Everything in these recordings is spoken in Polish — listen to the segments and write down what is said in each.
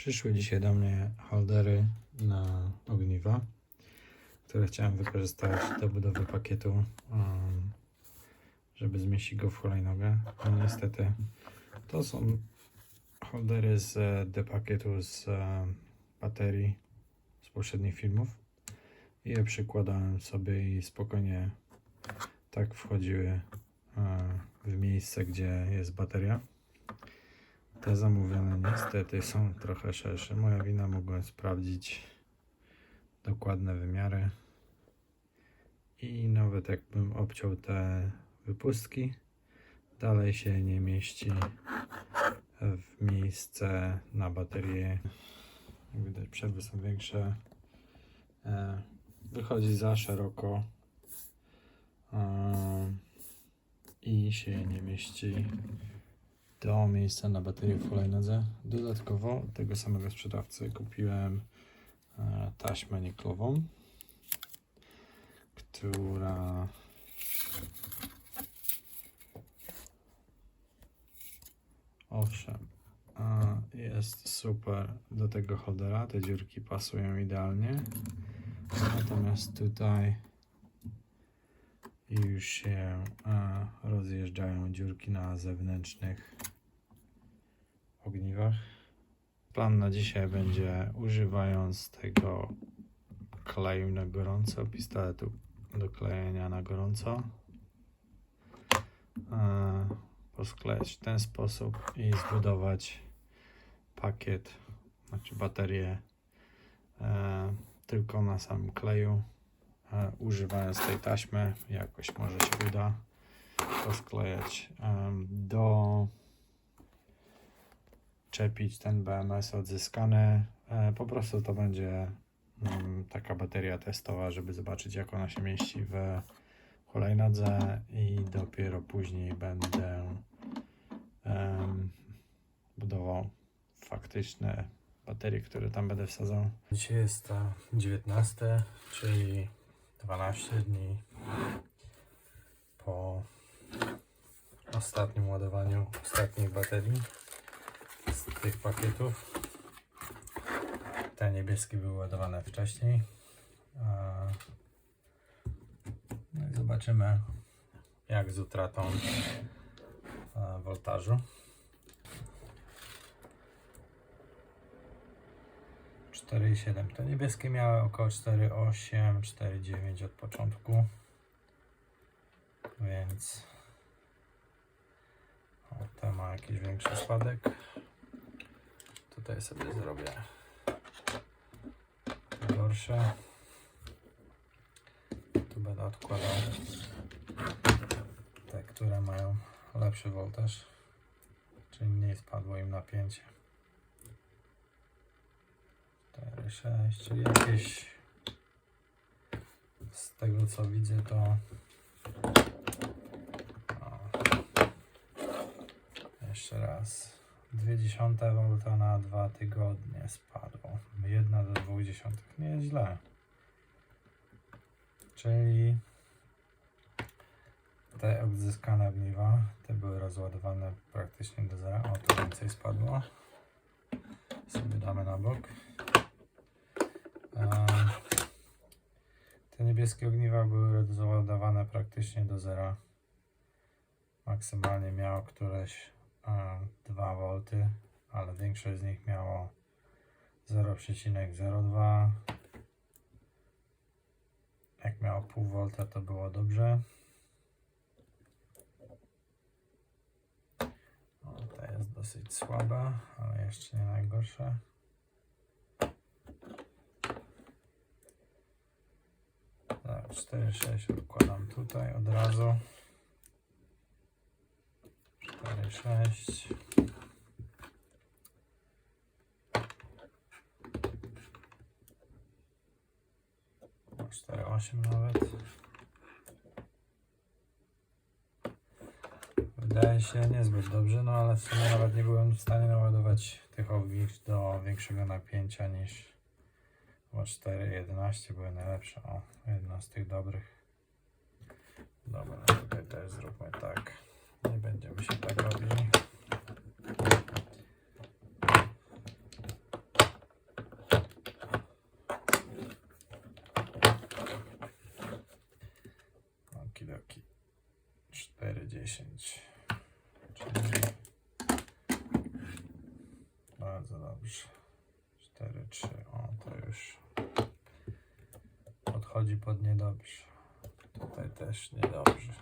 Przyszły dzisiaj do mnie holdery na ogniwa, które chciałem wykorzystać do budowy pakietu, um, żeby zmieścić go w hulajnogę. No niestety to są holdery z D pakietu z e, baterii z poprzednich filmów i je przykładałem sobie i spokojnie tak wchodziły e, w miejsce, gdzie jest bateria. Te zamówione niestety są trochę szersze. Moja wina, mogłem sprawdzić dokładne wymiary. I nawet jakbym obciął te wypustki, dalej się nie mieści w miejsce na baterię. Jak widać, przerwy są większe. E, Wychodzi za szeroko e, i się nie mieści do miejsca na baterię w hulajnodze. Dodatkowo od tego samego sprzedawcy kupiłem e, taśmę niklową, która owszem a, jest super do tego holdera. Te dziurki pasują idealnie. Natomiast tutaj już się a, rozjeżdżają dziurki na zewnętrznych ogniwach. Plan na dzisiaj będzie używając tego kleju na gorąco, pistoletu do klejenia na gorąco. e, Posklejać w ten sposób i zbudować pakiet, znaczy baterię e, tylko na samym kleju, e, używając tej taśmy. Jakoś może się uda posklejać do czepić ten BMS odzyskany. E, Po prostu to będzie mm, taka bateria testowa, żeby zobaczyć jak ona się mieści w hulajnodze i dopiero później będę em, budował faktyczne baterie, które tam będę wsadzał. Dzisiaj jest to 19, czyli 12 dni po ostatnim ładowaniu ostatnich baterii tych pakietów. Te niebieskie były ładowane wcześniej. No i zobaczymy jak z utratą woltażu. 4,7. Te niebieskie miały około 4,8, 4,9 od początku. Więc o, te ma jakiś większy spadek. Tutaj sobie zrobię gorsze. Tu będę odkładał te, które mają lepszy woltaż, czyli mniej spadło im napięcie. 4, 6, czyli jakieś z tego co widzę to jeszcze raz 0,2 V na 2 tygodnie spadło. 1 do 0,2 nieźle czyli te odzyskane ogniwa te były rozładowane praktycznie do zera. O tu więcej spadło. Sobie damy na bok. Te niebieskie ogniwa były rozładowane praktycznie do zera. Maksymalnie miało któreś 2 V, ale większość z nich miało 0,02. Jak miało pół V to było dobrze. O, ta jest dosyć słaba, ale jeszcze nie najgorsza. Tak, 4, 6 odkładam tutaj od razu. 4, 6. No, 4, 8 nawet. Wydaje się niezbyt dobrze, no ale w sumie nawet nie byłem w stanie naładować tych ogniw do większego napięcia niż Chyba 4.11 były najlepsze. O, jedna z tych dobrych. Dobra, tutaj też zróbmy tak. Nie będziemy się tak robili. Okidoki. 4,10. Czyli bardzo dobrze. 4,3. O, to już podchodzi pod niedobrze. Tutaj też niedobrze.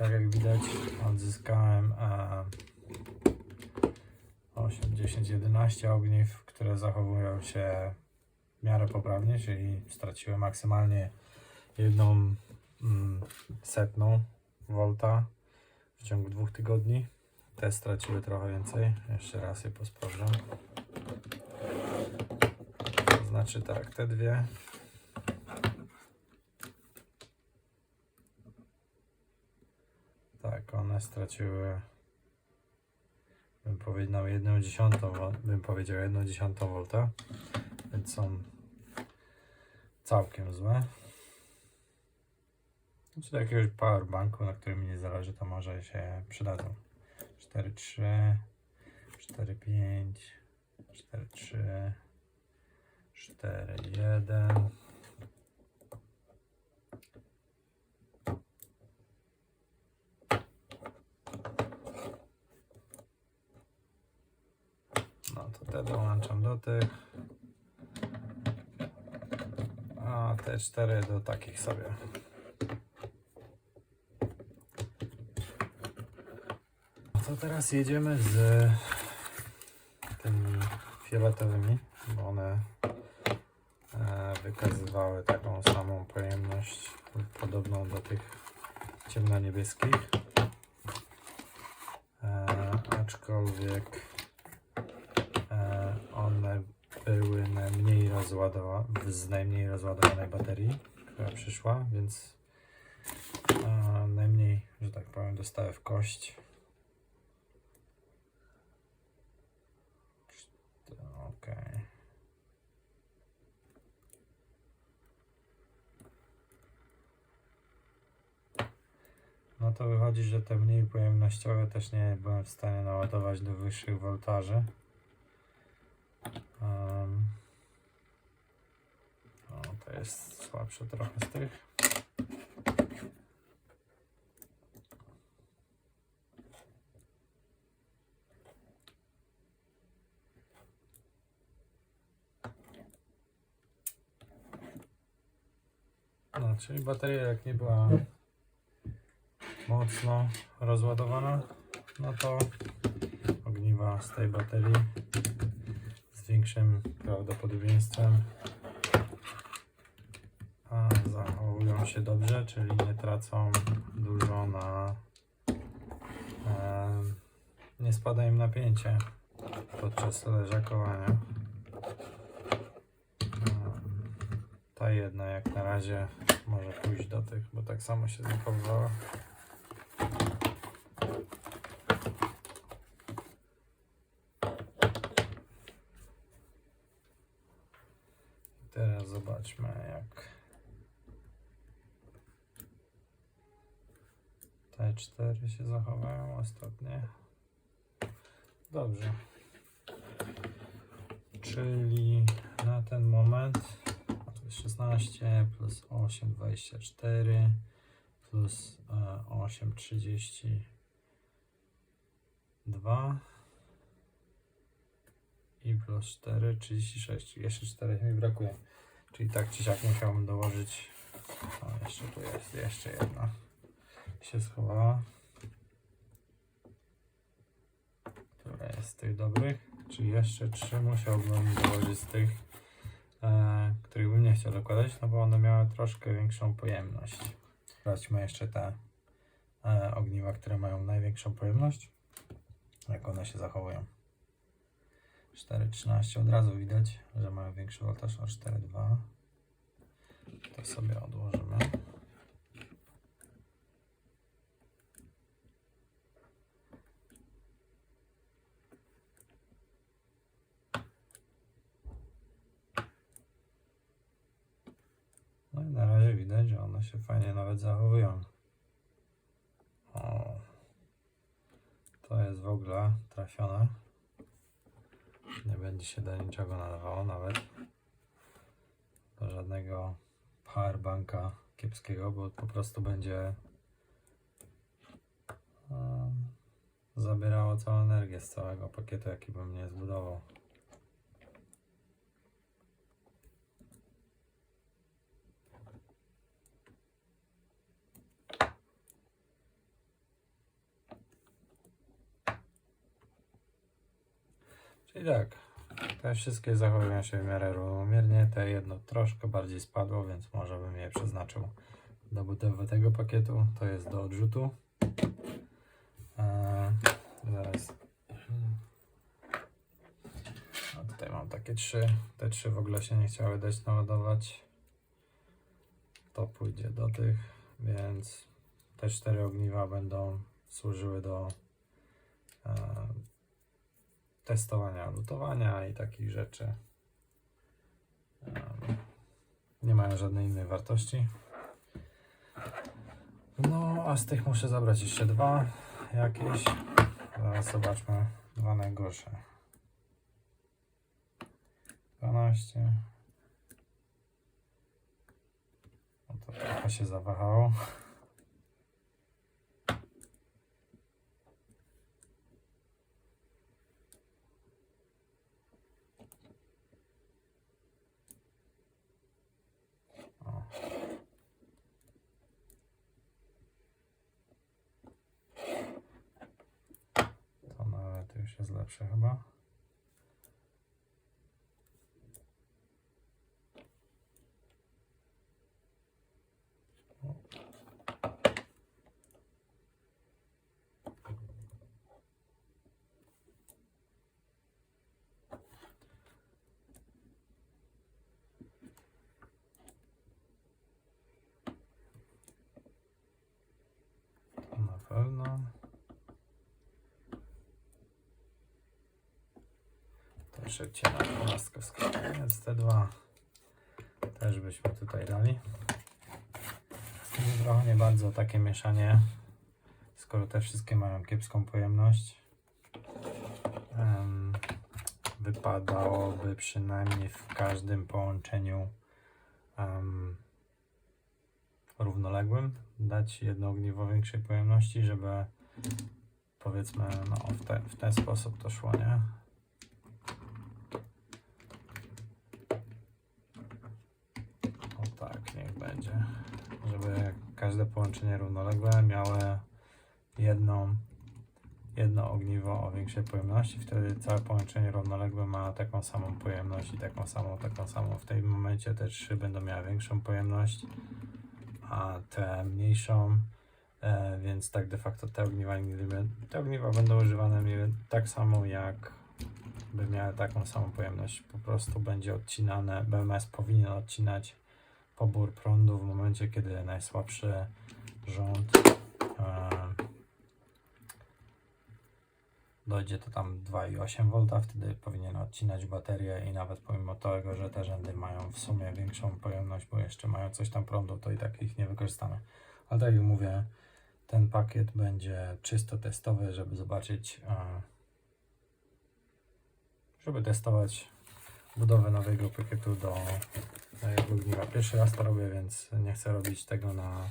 Tak jak widać odzyskałem e, 8, 10, 11 ogniw, które zachowują się w miarę poprawnie, czyli straciłem maksymalnie jedną mm, setną volta w ciągu dwóch tygodni. Te straciły trochę więcej. Jeszcze raz je posprawdzę. To znaczy tak, te dwie Tak, straciły, bym powiedział, jedną dziesiątą, bym powiedział, jedną dziesiątą volta, więc są całkiem złe. Znaczy do jakiegoś powerbanku, na którym mi nie zależy, to może się przydadzą. 4.3, 4.5, 4.3, 4.1. No to te dołączam do tych. A te cztery do takich sobie. To teraz jedziemy z tymi fioletowymi, bo one e, wykazywały taką samą pojemność podobną do tych ciemnoniebieskich. E, aczkolwiek e, one były rozładowane, z najmniej rozładowanej baterii, która przyszła, więc e, najmniej, że tak powiem, dostały w kość. Okej. No to wychodzi, że te mniej pojemnościowe też nie byłem w stanie naładować do wyższych voltaży. Um, o, to jest słabsze trochę z tych. No, czyli bateria jak nie była mocno rozładowana, no to ogniwa z tej baterii z większym prawdopodobieństwem zachowują się dobrze, czyli nie tracą dużo na em, nie spada im napięcie podczas leżakowania. Ta jedna jak na razie może pójść do tych, bo tak samo się zachowywała. 4 się zachowają ostatnie. Dobrze. Czyli na ten moment 16 plus 8, 24 plus e, 8, 32 i plus 4, 36. Jeszcze 4 mi brakuje. Czyli tak czy siak musiałbym dołożyć. O, jeszcze tu jest, jeszcze jedna się schowała. Która jest z tych dobrych. Czyli jeszcze 3 musiałbym dołożyć z tych, e, których bym nie chciał dokładać, no bo one miały troszkę większą pojemność. Sprawdźmy jeszcze te e, ogniwa, które mają największą pojemność. Jak one się zachowują. 4,13 od razu widać, że mają większy voltaż o 4,2. To sobie odłożymy. one się fajnie nawet zachowują. O, ogóle trafione. Nie będzie się do niczego nadawało nawet. Do żadnego powerbanka kiepskiego, bo po prostu będzie zabierało całą energię z całego pakietu, jaki bym nie zbudował. Czyli tak, te wszystkie zachowują się w miarę równomiernie, te jedno troszkę bardziej spadło, więc może bym je przeznaczył do budowy tego pakietu, to jest do odrzutu. Eee, zaraz. A tutaj mam takie trzy, te trzy w ogóle się nie chciały dać naładować. To pójdzie do tych, więc te cztery ogniwa będą służyły do e, testowania lutowania i takich rzeczy. Nie mają żadnej innej wartości. No, a z tych muszę zabrać jeszcze dwa jakieś. Zaraz zobaczmy dwa najgorsze. 12. No to trochę się zawahało. O. To nawet już jest lepsze chyba. To na pewno. To szybciej na wskoczymy, więc te dwa też byśmy tutaj dali. Jest trochę nie bardzo takie mieszanie, skoro te wszystkie mają kiepską pojemność. Em, wypadałoby przynajmniej w każdym połączeniu em, równoległym dać jedno ogniwo większej pojemności, żeby powiedzmy no, w, te, w ten sposób to szło, nie? O tak, niech będzie. Żeby każde połączenie równoległe miało jedną, jedno ogniwo o większej pojemności. Wtedy całe połączenie równoległe ma taką samą pojemność i taką samą, taką samą. W tym momencie te trzy będą miały większą pojemność, a te mniejszą. E, więc tak de facto te ogniwa te ogniwa będą używane tak samo jak by miały taką samą pojemność. Po prostu będzie odcinane, BMS powinien odcinać pobór prądu w momencie, kiedy najsłabszy rząd e, dojdzie to tam 2,8 V, wtedy powinien odcinać baterię i nawet pomimo tego, że te rzędy mają w sumie większą pojemność, bo jeszcze mają coś tam prądu, to i tak ich nie wykorzystamy. Ale tak jak mówię, ten pakiet będzie czysto testowy, żeby zobaczyć, e, żeby testować budowę nowego pakietu do mojego ogniwa. Pierwszy raz to robię, więc nie chcę robić tego na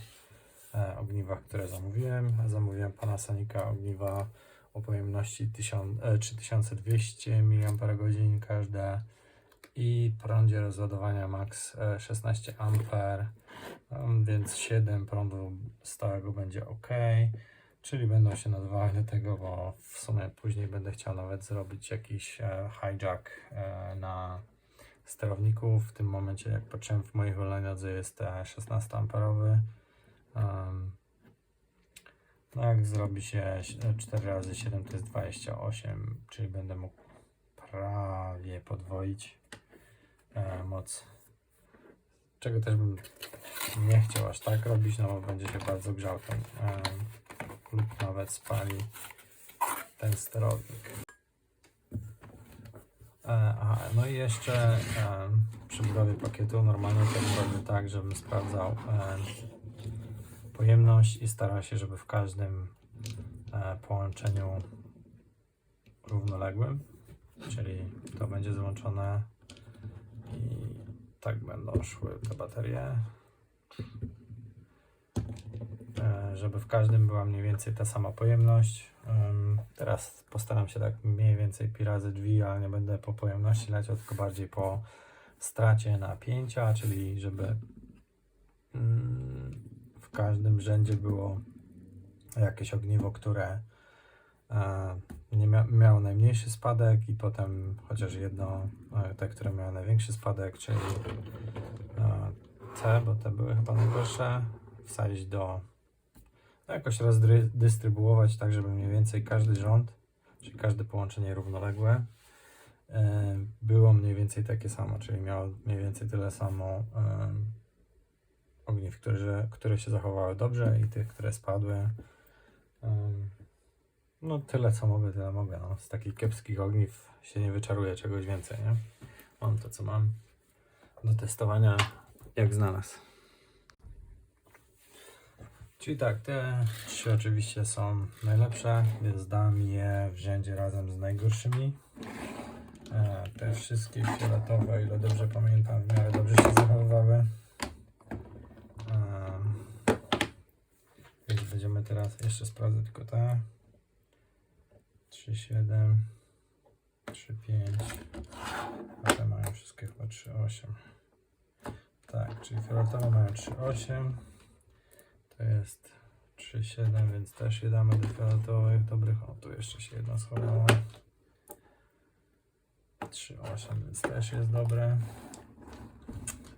e, ogniwach, które zamówiłem. Zamówiłem Panasonica ogniwa o pojemności 1000, e, 3200 mAh każde i prądzie rozładowania max e, 16 A, um, więc 7 prądu stałego będzie ok. Czyli będą się nadawały do tego, bo w sumie później będę chciał nawet zrobić jakiś e, hijack e, na sterowniku. W tym momencie, jak patrzyłem w moich hulajnodze jest e, 16 amperowy. Um, no jak zrobi się 4 razy 7 to jest 28, czyli będę mógł prawie podwoić e, moc. Czego też bym nie chciał aż tak robić, no bo będzie się bardzo grzał ten e, lub nawet spali ten sterownik. E, aha, no i jeszcze e, przy budowie pakietu normalnie to bym robił tak, żebym sprawdzał e, pojemność i stara się, żeby w każdym e, połączeniu równoległym, czyli to będzie złączone i tak będą szły te baterie. E, Żeby w każdym była mniej więcej ta sama pojemność. Teraz postaram się tak mniej więcej pi razy drzwi, ale nie będę po pojemności leciał, tylko bardziej po stracie napięcia, czyli żeby mm, w każdym rzędzie było jakieś ogniwo, które e, nie mia miało najmniejszy spadek i potem chociaż jedno, e, te, które miały największy spadek, czyli te, bo te były chyba najgorsze, wsadzić do no jakoś rozdystrybuować tak, żeby mniej więcej każdy rząd, czyli każde połączenie równoległe e, było mniej więcej takie samo, czyli miało mniej więcej tyle samo e, ogniw, które, które się zachowały dobrze i tych, które spadły. Em, No tyle co mogę, tyle mogę. No. Z takich kiepskich ogniw się nie wyczaruje czegoś więcej, nie? Mam to co mam do testowania jak znalazł. Czyli tak, te trzy oczywiście są najlepsze, więc dam je w rzędzie razem z najgorszymi. E, Te wszystkie fioletowe, ile dobrze pamiętam, w miarę dobrze się zachowywały. Więc będziemy teraz, jeszcze sprawdzę tylko te. 3, 7, 3, 5. A te mają wszystkie chyba 3, 8. Tak, czyli fioletowe mają 3, 8. To jest 3, 7, więc też je damy do fioletowych. Dobrych, o tu jeszcze się jedna schowała. 3, 8, więc też jest dobre.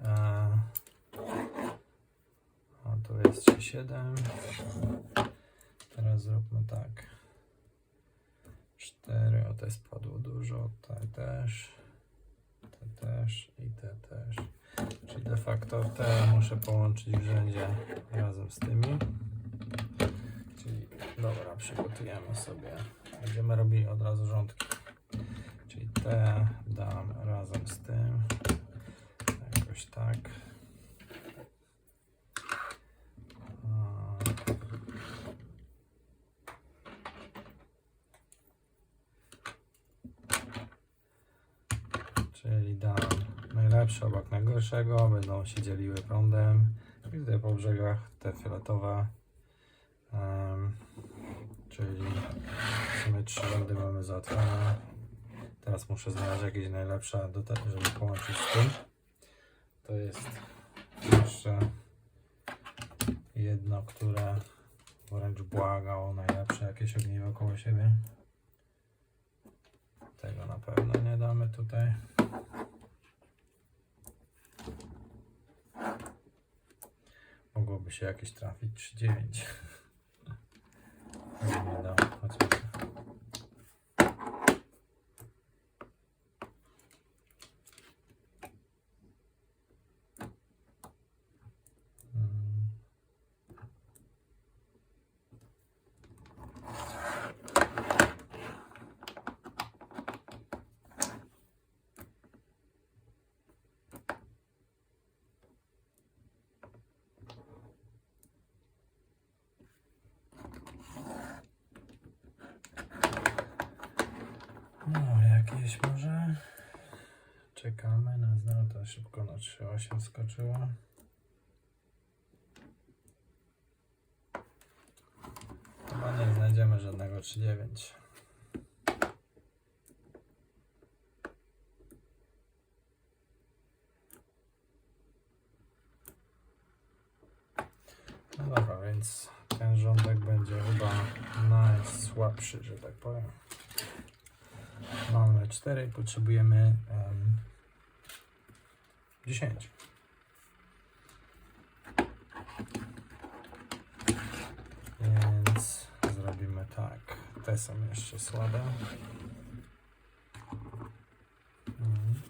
A, o, tu jest 3, 7. Teraz zróbmy tak. 4, o te spadło dużo, te też, te też i te też. Czyli de facto te muszę połączyć w rzędzie razem z tymi. Czyli dobra, przygotujemy sobie. Będziemy robili od razu rządki. Czyli te dam razem z tym. Jakoś tak. A, Czyli dam obok najgorszego, będą się dzieliły prądem. I tutaj po brzegach te fioletowe. em, czyli w sumie trzy rzędy mamy załatwione. Teraz muszę znaleźć jakieś najlepsze, do te, żeby połączyć z tym. To jest jeszcze jedno, które wręcz błaga o najlepsze jakieś ogniwo koło siebie. Tego na pewno nie damy tutaj. Mogłoby się jakieś trafić 3-9. Ale nie dam, chodźmy. Mm. No, jakieś może. Czekamy na znowu to szybko na 3.8 skoczyło. Chyba nie znajdziemy żadnego 3.9. No dobra, więc ten rządek będzie chyba najsłabszy, że tak powiem. Mamy 4 i potrzebujemy um, 10. Więc zrobimy tak. Te są jeszcze słabe. Mhm.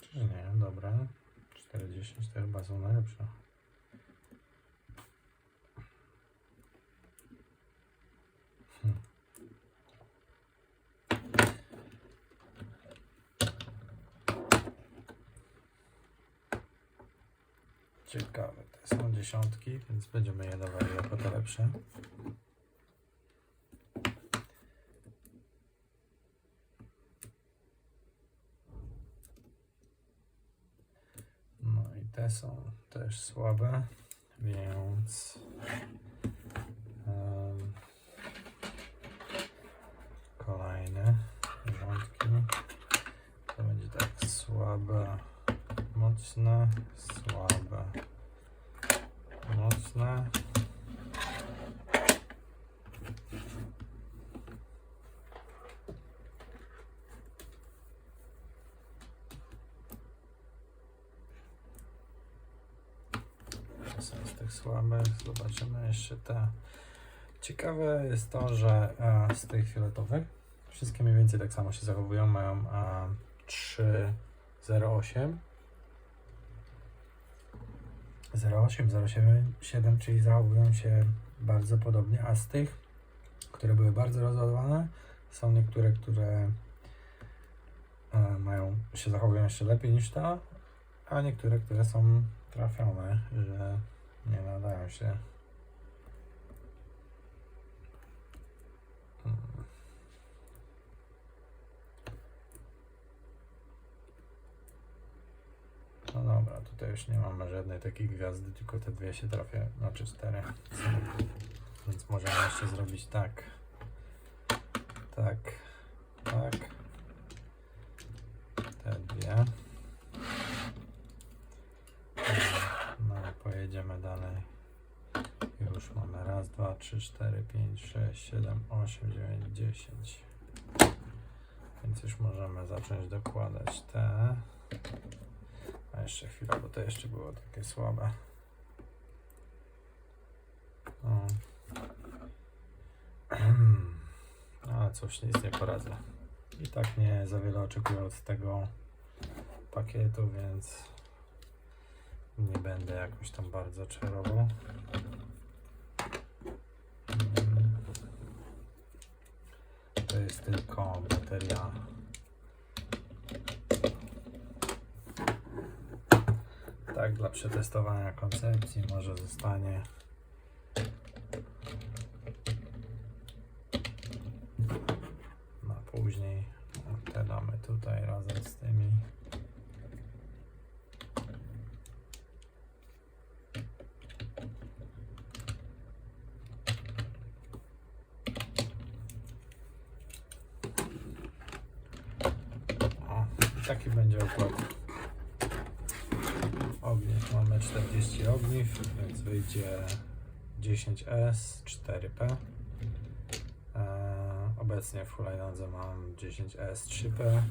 Czy nie? Dobra. 40 to chyba są najlepsze. Ciekawe, te są dziesiątki, więc będziemy je dawali jako te lepsze. No i te są też słabe, więc em, kolejne rządki. To będzie tak słabe, mocne, są z tych słabych. Zobaczymy jeszcze te. Ciekawe jest to, że e, z tych fioletowych wszystkie mniej więcej tak samo się zachowują. Mają e, 3,08 0,8, 0,7, czyli zachowują się bardzo podobnie, a z tych, które były bardzo rozładowane, są niektóre, które e, mają, się zachowują jeszcze lepiej niż ta, a niektóre, które są trafione, że nie nadają się. No dobra, tutaj już nie mamy żadnej takiej gwiazdy, tylko te dwie się trafią, znaczy cztery. Więc możemy jeszcze zrobić tak. Tak. Tak. Te dwie. No i pojedziemy dalej. Już mamy raz, dwa, trzy, cztery, pięć, sześć, siedem, osiem, dziewięć, dziesięć. Więc już możemy zacząć dokładać te. Jeszcze chwilę, bo to jeszcze było takie słabe. No. Ale cóż, nic nie poradzę. I tak nie za wiele oczekuję od tego pakietu, więc nie będę jakoś tam bardzo czarował. Mm. To jest tylko bateria tak dla przetestowania koncepcji może zostanie na później O, te damy tutaj razem z tymi o, i taki będzie układ ogniw mamy 40 ogniw, więc wyjdzie 10S, 4P. Eee, obecnie w hulajnodze mam 10S, 3P